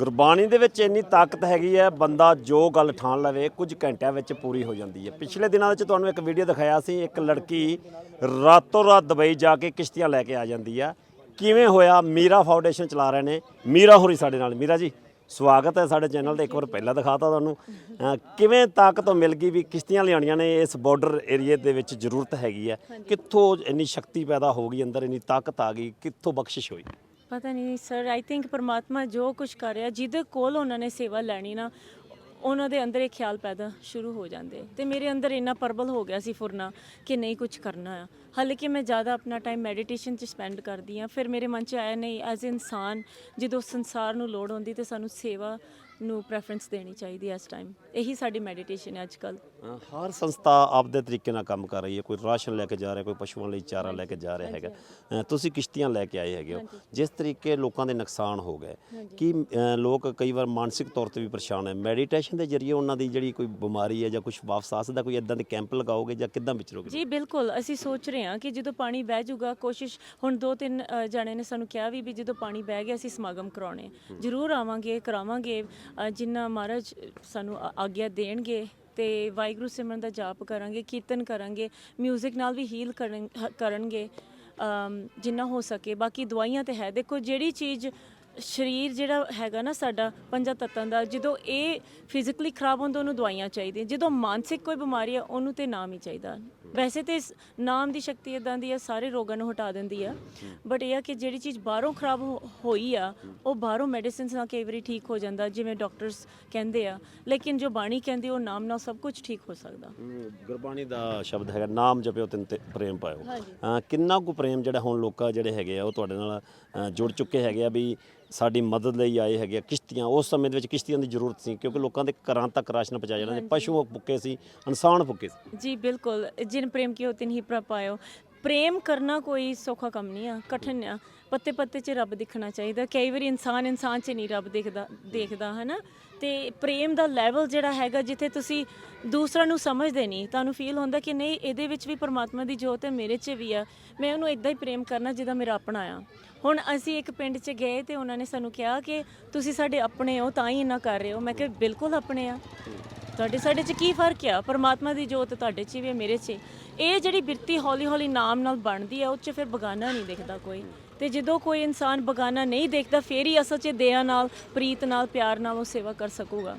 ਗੁਰਬਾਣੀ ਦੇ ਵਿੱਚ ਇੰਨੀ ਤਾਕਤ ਹੈਗੀ ਹੈ ਬੰਦਾ ਜੋ ਗੱਲ ਠਾਣ ਲਵੇ ਕੁਝ ਘੰਟਿਆਂ ਵਿੱਚ ਪੂਰੀ ਹੋ ਜਾਂਦੀ ਹੈ। ਪਿਛਲੇ ਦਿਨਾਂ ਵਿੱਚ ਤੁਹਾਨੂੰ ਇੱਕ ਵੀਡੀਓ ਦਿਖਾਇਆ ਸੀ ਇੱਕ ਲੜਕੀ ਰਾਤੋਂ ਰਾਤ ਦੁਬਈ ਜਾ ਕੇ ਕਿਸ਼ਤੀਆਂ ਲੈ ਕੇ ਆ ਜਾਂਦੀ ਆ ਕਿਵੇਂ ਹੋਇਆ? ਮੀਰਾ ਫਾਊਂਡੇਸ਼ਨ ਚਲਾ ਰਹੇ ਨੇ। ਮੀਰਾ ਹੋਰੀ ਸਾਡੇ ਨਾਲ। ਮੀਰਾ ਜੀ ਸਵਾਗਤ ਹੈ ਸਾਡੇ ਚੈਨਲ ਤੇ। ਇੱਕ ਵਾਰ ਪਹਿਲਾਂ ਦਿਖਾਤਾ ਤੁਹਾਨੂੰ। ਕਿਵੇਂ ਤਾਕਤ ਮਿਲ ਗਈ ਵੀ ਕਿਸ਼ਤੀਆਂ ਲਿਆਉਣੀਆਂ ਨੇ? ਇਸ ਬਾਰਡਰ ਏਰੀਏ ਦੇ ਵਿੱਚ ਜ਼ਰੂਰਤ ਹੈਗੀ ਹੈ। ਕਿੱਥੋਂ ਇੰਨੀ ਸ਼ਕਤੀ ਪੈਦਾ ਹੋ ਗਈ? ਅੰਦਰ ਇੰਨੀ ਤਾਕਤ ਆ ਗਈ। ਕਿੱਥੋਂ ਬਖਸ਼ਿਸ਼ ਹੋਈ? ਪਤਾ ਨਹੀਂ ਸਰ ਆਈ ਥਿੰਕ ਪਰਮਾਤਮਾ ਜੋ ਕੁਝ ਕਰ ਰਿਹਾ, ਜਿਹਦੇ ਕੋਲ ਉਹਨਾਂ ਨੇ ਸੇਵਾ ਲੈਣੀ ਨਾ, ਉਹਨਾਂ ਦੇ ਅੰਦਰ ਇਹ ਖਿਆਲ ਪੈਦਾ ਸ਼ੁਰੂ ਹੋ ਜਾਂਦੇ। ਤੇ ਮੇਰੇ ਅੰਦਰ ਇੰਨਾ ਪਰਬਲ ਹੋ ਗਿਆ ਸੀ ਫੁਰਨਾ ਕਿ ਨਹੀਂ ਕੁਝ ਕਰਨਾ। ਆ ਹਾਲਾਂਕਿ ਮੈਂ ਜ਼ਿਆਦਾ ਆਪਣਾ ਟਾਈਮ ਮੈਡੀਟੇਸ਼ਨ 'ਚ ਸਪੈਂਡ ਕਰਦੀ ਆ ਫਿਰ ਮੇਰੇ ਮਨ 'ਚ ਆਇਆ, ਨਹੀਂ ਐਜ਼ ਇਨਸਾਨ ਜਦੋਂ ਸੰਸਾਰ ਨੂੰ ਲੋੜ ਹੁੰਦੀ ਤੇ ਸਾਨੂੰ ਸੇਵਾ ਨੂੰ ਪ੍ਰੈਫਰੈਂਸ ਦੇਣੀ ਚਾਹੀਦੀ ਹੈ ਇਸ ਟਾਈਮ ਇਹੀ ਸਾਡੀ ਮੈਡੀਟੇਸ਼ਨ ਹੈ ਅੱਜ ਕੱਲ੍ਹ ਅ, ਹਰ ਸੰਸਥਾ ਆਪਦੇ ਤਰੀਕੇ ਨਾਲ ਕੰਮ ਕਰ ਰਹੀ ਹੈ। ਕੋਈ ਰਾਸ਼ਨ ਲੈ ਕੇ ਜਾ ਰਿਹਾ ਕੋਈ ਪਸ਼ੂਆਂ ਲਈ ਚਾਰਾ ਲੈ ਕੇ ਜਾ ਰਿਹਾ ਹੈਗਾ। ਅ, ਤੁਸੀਂ ਕਿਸ਼ਤੀਆਂ ਲੈ ਕੇ ਆਏ ਹੈਗੇ ਹੋ। ਜਿਸ ਤਰੀਕੇ ਲੋਕਾਂ ਦੇ ਨੁਕਸਾਨ ਹੋ ਗਏ ਕਿ ਅ, ਲੋਕ ਕਈ ਵਾਰ ਮਾਨਸਿਕ ਤੌਰ ਤੇ ਵੀ ਪਰੇਸ਼ਾਨ ਹੈ। ਮੈਡੀਟੇਸ਼ਨ ਦੇ ਜ਼ਰੀਏ ਉਹਨਾਂ ਦੀ ਜਿਹੜੀ ਕੋਈ ਬਿਮਾਰੀ ਹੈ ਜਾਂ ਕੁਝ ਵਾਪਸ ਆ ਸਕਦਾ ਕੋਈ ਇਦਾਂ ਦੇ ਕੈਂਪ ਲਗਾਓਗੇ ਜਾਂ ਕਿੱਦਾਂ ਵਿਚਰੋਗੇ ਜੀ ਬਿਲਕੁਲ। ਅਸੀਂ ਸੋਚ ਰਹੇ ਹਾਂ ਕਿ ਜਦੋਂ ਪਾਣੀ ਬਹਿ ਜਾਊਗਾ ਕੋਸ਼ਿਸ਼ ਹੁਣ ਦੋ ਤਿੰਨ ਅ, ਜਾਣੇ ਨੇ ਸਾਨੂੰ ਕਿਹਾ ਵੀ ਵੀ ਜਦੋਂ ਪਾਣੀ ਬਹਿ ਗਿਆ ਅਸੀਂ ਸਮਾਗਮ ਕਰਾਉਣੇ ਜ਼ਰੂਰ ਆਵਾਂਗੇ ਕਰਾਵਾਂਗੇ। ਜਿੰਨਾ ਮਹਾਰਾਜ ਸਾਨੂੰ ਆਗਿਆ ਦੇਣਗੇ ਤੇ ਵਾਹਿਗੁਰੂ ਸਿਮਰਨ ਦਾ ਜਾਪ ਕਰਾਂਗੇ, ਕੀਰਤਨ ਕਰਾਂਗੇ 뮤직 ਨਾਲ ਵੀ ਹੀਲ ਕਰਨਗੇ ਜਿੰਨਾ ਹੋ ਸਕੇ। ਬਾਕੀ ਦਵਾਈਆਂ ਤੇ ਹੈ। ਦੇਖੋ, ਜਿਹੜੀ ਚੀਜ਼ ਸਰੀਰ ਜਿਹੜਾ ਹੈਗਾ ਨਾ ਸਾਡਾ, ਪੰਜਾਂ ਤੱਤਾਂ ਦਾ, ਜਦੋਂ ਇਹ ਫਿਜ਼ੀਕਲੀ ਖਰਾਬ ਹੁੰਦਾ, ਉਹਨੂੰ ਦਵਾਈਆਂ ਚਾਹੀਦੀਆਂ। ਜਦੋਂ ਮਾਨਸਿਕ ਕੋਈ ਬਿਮਾਰੀ ਆ, ਉਹਨੂੰ ਤੇ ਨਾਮ ਹੀ ਚਾਹੀਦਾ। ਵੈਸੇ ਤੇ ਇਸ ਨਾਮ ਦੀ ਸ਼ਕਤੀ ਇਦਾਂ ਦੀ ਆ ਸਾਰੇ ਰੋਗਾਂ ਨੂੰ ਹਟਾ ਦਿੰਦੀ ਆ। ਬਟ ਇਹ ਆ ਕਿ ਜਿਹੜੀ ਚੀਜ਼ ਬਾਹਰੋਂ ਖਰਾਬ ਹੋ- ਹੋਈ ਆ ਉਹ ਬਾਹਰੋਂ ਮੈਡੀਸਿਨਸ ਨਾਲ ਕਈ ਵਾਰੀ ਠੀਕ ਹੋ ਜਾਂਦਾ ਜਿਵੇਂ ਡਾਕਟਰਸ ਕਹਿੰਦੇ ਆ। ਲੇਕਿਨ ਜੋ ਬਾਣੀ ਕਹਿੰਦੀ ਉਹ ਨਾਮ ਨਾਲ ਸਭ ਕੁਝ ਠੀਕ ਹੋ ਸਕਦਾ। ਗੁਰਬਾਣੀ ਦਾ ਸ਼ਬਦ ਹੈਗਾ ਨਾਮ ਜਪਿਓ ਤਿੰਨ ਤੇ ਪ੍ਰੇਮ ਪਾਇਓ। ਹਾਂਜੀ। ਕਿੰਨਾ ਕੁ ਪ੍ਰੇਮ ਜਿਹੜਾ ਹੁਣ ਲੋਕਾਂ ਜਿਹੜੇ ਹੈਗੇ ਆ ਉਹ ਤੁਹਾਡੇ ਨਾਲ ਜੁੜ ਚੁੱਕੇ ਹੈਗੇ ਆ ਵੀ ਸਾਡੀ ਮਦਦ ਲਈ ਆਏ ਹੈਗੇ ਆ ਕਿਸ਼ਤੀਆਂ। ਉਸ ਸਮੇਂ ਦੇ ਵਿੱਚ ਕਿਸ਼ਤੀਆਂ ਦੀ ਜ਼ਰੂਰਤ ਸੀ ਕਿਉਂਕਿ ਲੋਕਾਂ ਦੇ ਘਰਾਂ ਤੱਕ ਰਾਸ਼ਨ ਪਹੁੰਚਾਇਆ ਜਾਂਦਾ ਸੀ ਪਸ਼ੂ ਭੁੱਕੇ ਸੀ ਇਨਸਾਨ ਭੁੱਕੇ ਸੀ। ਜੀ ਬਿਲਕੁਲ। ਜਿਨ ਪ੍ਰੇਮ ਕੀ ਤਿਨ ਹੀ ਪ੍ਰਪਾਇਓ ਪ੍ਰੇਮ ਕਰਨਾ ਕੋਈ ਸੌਖਾ ਕੰਮ ਨਹੀਂ ਆ, ਕਠਿਨ ਆ। ਪੱਤੇ ਪੱਤੇ 'ਚ ਰੱਬ ਦਿਖਣਾ ਚਾਹੀਦਾ। ਕਈ ਵਾਰੀ ਇਨਸਾਨ ਇਨਸਾਨ 'ਚ ਨਹੀਂ ਰੱਬ ਦੇਖਦਾ ਦੇਖਦਾ, ਹਨਾ? ਤੇ ਪ੍ਰੇਮ ਦਾ ਲੈਵਲ ਜਿਹੜਾ ਹੈਗਾ, ਜਿੱਥੇ ਤੁਸੀਂ ਦੂਸਰਾ ਨੂੰ ਸਮਝਦੇ ਨਹੀਂ, ਤੁਹਾਨੂੰ ਫੀਲ ਹੁੰਦਾ ਕਿ ਨਹੀਂ, ਇਹਦੇ ਵਿੱਚ ਵੀ ਪਰਮਾਤਮਾ ਦੀ ਜੋਤ ਹੈ, ਮੇਰੇ 'ਚ ਵੀ ਆ। ਮੈਂ ਉਹਨੂੰ ਇਦਾਂ ਹੀ ਪ੍ਰੇਮ ਕਰਨਾ ਜਿੱਦਾਂ ਮੇਰਾ ਆਪਣਾ ਆ। ਹੁਣ ਅਸੀਂ ਇੱਕ ਪਿੰਡ 'ਚ ਗਏ ਤੇ ਉਹਨਾਂ ਨੇ ਸਾਨੂੰ ਕਿਹਾ ਕਿ ਤੁਸੀਂ ਸਾਡੇ ਆਪਣੇ ਹੋ, ਤਾਂ ਹੀ ਇੰਨਾ ਕਰ ਰਹੇ ਹੋ। ਮੈਂ ਕਿਹਾ, ਬਿਲਕੁਲ ਆਪਣੇ ਆ। ਤੁਹਾਡੇ, ਸਾਡੇ 'ਚ ਕੀ ਫ਼ਰਕ ਆ? ਪਰਮਾਤਮਾ ਦੀ ਜੋਤ ਤੁਹਾਡੇ 'ਚ ਵੀ ਹੈ ਮੇਰੇ 'ਚ ਇਹ ਜਿਹੜੀ ਬਿਰਤੀ ਹੌਲੀ ਹੌਲੀ ਨਾਮ ਨਾਲ ਬਣਦੀ ਹੈ ਉਹ 'ਚ ਫਿਰ ਬਗਾਨਾ ਨਹੀਂ ਦੇਖਦਾ ਕੋਈ। ਤੇ ਜਦੋਂ ਕੋਈ ਇਨਸਾਨ ਬਗਾਨਾ ਨਹੀਂ ਦੇਖਦਾ, ਫੇਰ ਹੀ ਅਸਲ 'ਚ ਦਇਆ ਨਾਲ, ਪ੍ਰੀਤ ਨਾਲ, ਪਿਆਰ ਨਾਲ ਉਹ ਸੇਵਾ ਕਰ ਸਕੂਗਾ।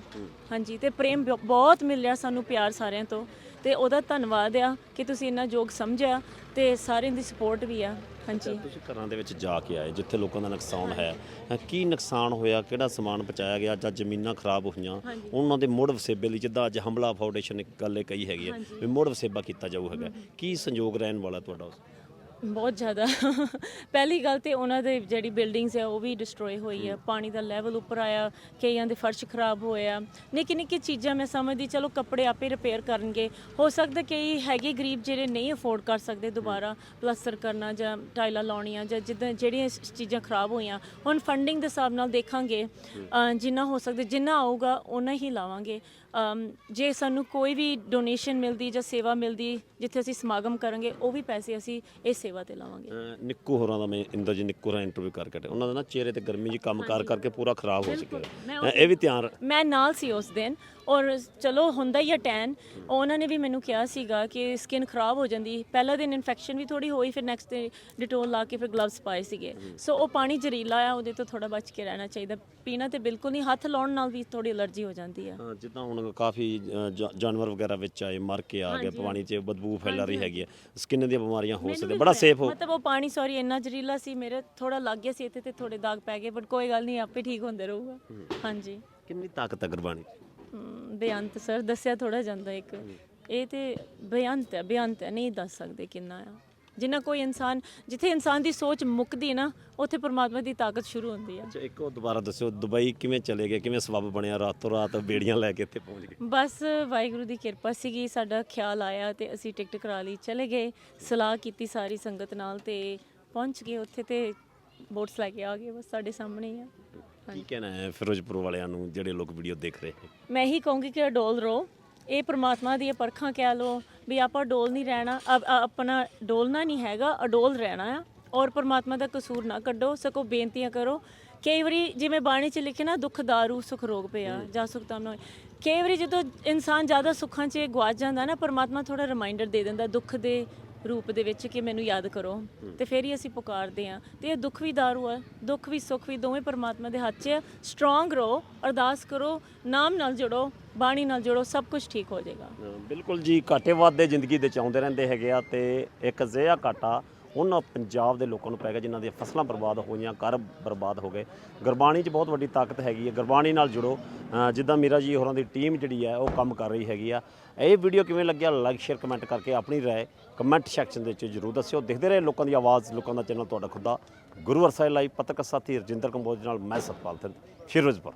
ਹਾਂਜੀ, ਤੇ ਪ੍ਰੇਮ ਬਹੁ- ਬਹੁਤ ਮਿਲ ਰਿਹਾ ਸਾਨੂੰ ਪਿਆਰ ਸਾਰਿਆਂ ਤੋਂ। ਤੇ ਉਹਦਾ ਧੰਨਵਾਦ ਆ ਕਿ ਤੁਸੀਂ ਇੰਨਾ ਯੋਗ ਸਮਝਿਆ ਤੇ ਸਾਰਿਆਂ ਦੀ ਸਪੋਰਟ ਵੀ ਆ। ਹਾਂਜੀ। ਤੁਸੀਂ ਘਰਾਂ ਦੇ ਵਿੱਚ ਜਾ ਕੇ ਆਏ ਜਿੱਥੇ ਲੋਕਾਂ ਦਾ ਨੁਕਸਾਨ ਹੈ। ਅ, ਕੀ ਨੁਕਸਾਨ ਹੋਇਆ? ਕਿਹੜਾ ਸਮਾਨ ਪਹੁੰਚਾਇਆ ਗਿਆ? ਜਾਂ ਜ਼ਮੀਨਾਂ ਖਰਾਬ ਹੋਈਆਂ। ਉਹਨਾਂ ਦੇ ਮੁੜ ਵਸੇਬੇ ਲਈ ਜਿੱਦਾਂ ਅੱਜ ਹਮਲਾ ਫਾਊਂਡੇਸ਼ਨ ਇੱਕ ਗੱਲ ਇਹ ਕਹੀ ਹੈਗੀ ਹੈ ਵੀ ਮੁੜ ਵਸੇਬਾ ਕੀਤਾ ਜਾਊ ਹੈਗਾ। ਕੀ ਸੰਯੋਗ ਰਹਿਣ ਵਾਲਾ ਤੁਹਾਡਾ ਉਸ ਬਹੁਤ ਜ਼ਿਆਦਾ। ਪਹਿਲੀ ਗੱਲ ਤੇ ਉਹਨਾਂ ਦੇ ਜਿਹੜੀ ਬਿਲਡਿੰਗਸ ਆ ਉਹ ਵੀ ਡਿਸਟਰੋਏ ਹੋਈ ਆ। ਪਾਣੀ ਦਾ ਲੈਵਲ ਉੱਪਰ ਆਇਆ ਕਈਆਂ ਦੇ ਫਰਸ਼ ਖਰਾਬ ਹੋਇਆ ਨਿੱਕੀ ਨਿੱਕੀ ਚੀਜ਼ਾਂ ਮੈਂ ਸਮਝਦੀ ਚਲੋ ਕੱਪੜੇ ਆਪੇ ਰਿਪੇਅਰ ਕਰਨਗੇ। ਹੋ ਸਕਦਾ ਕਈ ਹੈਗੇ ਗਰੀਬ ਜਿਹੜੇ ਨਹੀਂ ਅਫੋਰਡ ਕਰ ਸਕਦੇ ਦੁਬਾਰਾ ਪਲਸਟਰ ਕਰਨਾ ਜਾਂ ਟਾਈਲਾਂ ਲਾਉਣੀਆਂ ਜਾਂ ਜਿੱਦਾਂ ਜਿਹੜੀਆਂ ਚੀਜ਼ਾਂ ਖਰਾਬ ਹੋਈਆਂ। ਹੁਣ ਫੰਡਿੰਗ ਦੇ ਹਿਸਾਬ ਨਾਲ ਦੇਖਾਂਗੇ ਜਿੰਨਾ ਹੋ ਸਕਦਾ ਜਿੰਨਾ ਆਊਗਾ ਉਹਨਾਂ ਹੀ ਲਾਵਾਂਗੇ। ਜੇ ਸਾਨੂੰ ਕੋਈ ਵੀ ਡੋਨੇਸ਼ਨ ਮਿਲਦੀ ਜਾਂ ਸੇਵਾ ਮਿਲਦੀ ਜਿੱਥੇ ਅਸੀਂ ਸਮਾਗਮ ਕਰਾਂਗੇ ਉਹ ਵੀ ਪੈਸੇ ਅਸੀਂ ਇਸ ਸੇਵਾ ਤੇ ਲਾਵਾਂਗੇ ਅਹ ਨਿੱਕੂ ਹੋਰਾਂ ਦਾ ਮੈਂ ਇੰਦਰ ਜੀ ਨਿੱਕੂ ਹੋਰਾਂ ਇੰਟਰਵਿਊ ਕਰਕੇ ਹਟਿਆ। ਉਹਨਾਂ ਦਾ ਨਾ ਚਿਹਰੇ ਤੇ ਗਰਮੀ ਜੀ ਕੰਮ ਕਰ ਕਰਕੇ ਪੂਰਾ ਖਰਾਬ ਹੋ ਚੁੱਕਿਆ ਮੈਂ। ਇਹ ਵੀ ਧਿਆਨ ਮੈਂ ਨਾਲ ਸੀ ਉਸ ਦਿਨ ਔਰ ਚਲੋ ਹੁੰਦਾ ਹੀ ਆ ਟੈਨ ਉਹਨਾਂ ਨੇ ਵੀ ਮੈਨੂੰ ਕਿਹਾ ਸੀਗਾ ਕਿ ਸਕਿਨ ਖਰਾਬ ਹੋ ਜਾਂਦੀ। ਪਹਿਲਾ ਦਿਨ ਇਨਫੈਕਸ਼ਨ ਵੀ ਥੋੜੀ ਹੋਈ ਫਿਰ ਨੈਕਸਟ ਡੇ ਡਿਟੋਲ ਲਾ ਕੇ ਫਿਰ ਗਲਵਸ ਪਾਏ ਸੀਗੇ। ਸੋ ਉਹ ਪਾਣੀ ਜ਼ਰੀਲਾ ਆ ਉਹਦੇ ਤੋਂ ਥੋੜਾ ਬਚ ਕੇ ਰਹਿਣਾ ਚਾਹੀਦਾ। ਪੀਣਾ ਤੇ ਬਿਲਕੁਲ ਨਹੀਂ ਹੱਥ ਲਾਉਣ ਨਾਲ ਵੀ ਥੋੜੀ ਅਲਰਜੀ ਹੋ ਜਾਂਦੀ ਆ। ਅਹ ਜਿੱਦਾਂ ਹੁਣ ਕਾਫੀ ਜਾ- ਜਾਨਵਰ ਵਗੈਰਾ ਵਿੱਚ ਆਏ ਮਰ ਕੇ ਆ ਗਏ ਪਾਣੀ 'ਚ ਬਦਬੂ ਫੈਲ ਰਹੀ ਹੈਗੀ ਹੈ ਸਕਿਨ ਦੀਆਂ ਬਿਮਾਰੀਆਂ ਹੋ ਮੈਨੂੰ ਸਕਦੀਆਂ ਵੀ ਬੜਾ ਹੋਇਆ। ਸੇਫ ਹੋ ਮਤਲਬ ਉਹ ਪਾਣੀ ਸੌਰੀ ਇੰਨਾ ਜ਼ਰੀਲਾ ਸੀ ਮੇਰੇ ਥੋੜਾ ਲੱਗ ਗਿਆ ਸੀ ਇੱਥੇ ਤੇ ਥੋੜੇ ਦਾਗ ਪੈ ਗਏ ਬਟ ਕੋਈ ਗੱਲ ਨਹੀਂ ਆਪੇ ਠੀਕ ਹੁੰਦੇ ਰਹੂਗਾ। ਹਾਂਜੀ। ਕਿੰਨੀ ਤਾਕਤ ਹੈ ਗੁਰਬਾਣੀ 'ਚ? ਬੇਅੰਤ ਸਰ ਦੱਸਿਆ ਥੋੜਾ ਜਾਂਦਾ ਇੱਕ। ਇਹ ਤੇ ਬੇਅੰਤ ਹੈ ਬੇਅੰਤ ਹੈ ਨਹੀਂ ਦੱਸ ਸਕਦੇ ਕਿੰਨਾ ਆ। ਜਿੰਨਾ ਕੋਈ ਇਨਸਾਨ ਜਿੱਥੇ ਇਨਸਾਨ ਦੀ ਸੋਚ ਮੁੱਕਦੀ ਨਾ ਉੱਥੇ ਪਰਮਾਤਮਾ ਦੀ ਤਾਕਤ ਸ਼ੁਰੂ ਹੁੰਦੀ ਆ ਅੱਛਾ ਇੱਕ ਉਹ ਦੁਬਾਰਾ ਦੱਸਿਓ ਦੁਬਈ ਕਿਵੇਂ ਚਲੇ ਗਏ ਕਿਵੇਂ ਸਬਬ ਬਣਿਆ ਰਾਤੋਂ ਰਾਤ ਬੇੜੀਆਂ ਲੈ ਕੇ ਇੱਥੇ ਪਹੁੰਚ ਗਏ? ਬਸ ਵਾਹਿਗੁਰੂ ਦੀ ਕਿਰਪਾ ਸੀਗੀ ਸਾਡਾ ਖਿਆਲ ਆਇਆ ਤੇ ਅਸੀਂ ਟਿਕਟ ਕਰਾ ਲਈ ਚਲੇ ਗਏ ਸਲਾਹ ਕੀਤੀ ਸਾਰੀ ਸੰਗਤ ਨਾਲ ਤੇ ਪਹੁੰਚ ਗਏ ਉੱਥੇ ਤੇ ਬੋਟਸ ਲੈ ਕੇ ਆ ਗਏ ਬਸ ਸਾਡੇ ਸਾਹਮਣੇ ਹੀ ਆ। ਕੀ ਕਹਿਣਾ ਹੈ ਫਿਰੋਜ਼ਪੁਰ ਵਾਲਿਆਂ ਨੂੰ ਜਿਹੜੇ ਲੋਕ ਵੀਡੀਓ ਦੇਖ ਰਹੇ ਹੈ ਮੈਂ ਹੀ ਕਹੂੰਗੀ ਕਿ ਅਡੋਲ ਰਹੋ। ਇਹ ਪ੍ਰਮਾਤਮਾ ਦੀਆਂ ਪਰਖਾਂ ਕਹਿ ਲੋ ਵੀ ਆਪਾਂ ਡੋਲ ਨਹੀਂ ਰਹਿਣਾ ਅ- ਅ- ਆਪਣਾ ਡੋਲਣਾ ਨਹੀਂ ਹੈਗਾ ਅਡੋਲ ਰਹਿਣਾ ਆ। ਔਰ ਪ੍ਰਮਾਤਮਾ ਦਾ ਕਸੂਰ ਨਾ ਕੱਢੋ ਸਕੋ ਬੇਨਤੀਆਂ ਕਰੋ। ਕਈ ਵਾਰੀ ਜਿਵੇਂ ਬਾਣੀ 'ਚ ਲਿਖੇ ਨਾ ਦੁੱਖ ਦਾਰੂ ਸੁਖ ਰੋਗ ਪਿਆ ਜਾਂ ਸੁਖ ਤਾਮ ਨਾ ਹੋਏ। ਕਈ ਵਾਰੀ ਜਦੋਂ ਇਨਸਾਨ ਜ਼ਿਆਦਾ ਸੁੱਖਾਂ 'ਚ ਗਵਾਚ ਜਾਂਦਾ ਨਾ ਪਰਮਾਤਮਾ ਥੋੜਾ ਰਿਮਾਈਂਡਰ ਦੇ ਦਿੰਦਾ ਦੁੱਖ ਦੇ ਰੂਪ ਦੇ ਵਿੱਚ ਕਿ ਮੈਨੂੰ ਯਾਦ ਕਰੋ। ਤੇ ਫਿਰ ਹੀ ਅਸੀਂ ਪੁਕਾਰਦੇ ਆ ਤੇ ਇਹ ਦੁੱਖ ਵੀ ਦਾਰੂ ਆ ਦੁੱਖ ਵੀ ਸੁੱਖ ਵੀ ਦੋਵੇਂ ਪਰਮਾਤਮਾ ਦੇ ਹੱਥ 'ਚ ਆ। ਸਟਰੋਂਗ ਰਹੋ ਅਰਦਾਸ ਕਰੋ ਨਾਮ ਨਾਲ ਜੁੜੋ ਬਾਣੀ ਨਾਲ ਜੁੜੋ ਸਭ ਕੁਝ ਠੀਕ ਹੋ ਜਾਏਗਾ। ਬਿਲਕੁਲ ਜੀ ਘਾਟੇ ਵਾਧੇ ਜ਼ਿੰਦਗੀ ਦੇ ਚ ਆਉਂਦੇ ਰਹਿੰਦੇ ਹੈਗੇ ਆ ਤੇ ਇੱਕ ਅਜਿਹਾ ਘਾਟਾ ਉਹਨਾਂ ਪੰਜਾਬ ਦੇ ਲੋਕਾਂ ਨੂੰ ਪੈ ਗਿਆ ਜਿਨ੍ਹਾਂ ਦੀਆਂ ਫਸਲਾਂ ਬਰਬਾਦ ਹੋਈਆਂ, ਘਰ ਬਰਬਾਦ ਹੋ ਗਏ। ਗੁਰਬਾਣੀ 'ਚ ਬਹੁਤ ਵੱਡੀ ਤਾਕਤ ਹੈਗੀ ਹੈ। ਗੁਰਬਾਣੀ ਨਾਲ ਜੁੜੋ। ਜਿੱਦਾਂ ਮੀਰਾ ਜੀ ਹੋਰਾਂ ਦੀ ਟੀਮ ਜਿਹੜੀ ਹੈ, ਉਹ ਕੰਮ ਕਰ ਰਹੀ ਹੈਗੀ ਆ। ਇਹ ਵੀਡੀਓ ਕਿਵੇਂ ਲੱਗਿਆ ਲਾਈਕ ਸ਼ੇਅਰ ਕਮੈਂਟ ਕਰਕੇ ਆਪਣੀ ਰਾਏ ਕਮੈਂਟ ਸੈਕਸ਼ਨ ਦੇ ਵਿੱਚ ਜਰੂਰ ਦੱਸਿਓ। ਦੇਖਦੇ ਰਹੇ ਲੋਕਾਂ ਦੀ ਆਵਾਜ਼, ਲੋਕਾਂ ਦਾ ਚੈਨਲ ਤੁਹਾਡਾ ਖੁਦਾ ਗੁਰੂ ਅਰਸਾਈ ਲਾਈਵ ਪਤਕ ਸਾਥੀ ਰਜਿੰਦਰ ਕੰਬੋਜ ਨਾਲ ਮੈਂ ਸਤਪਾਲ ਸਿੰਘ, ਫਿਰੋਜ਼ਪੁਰ।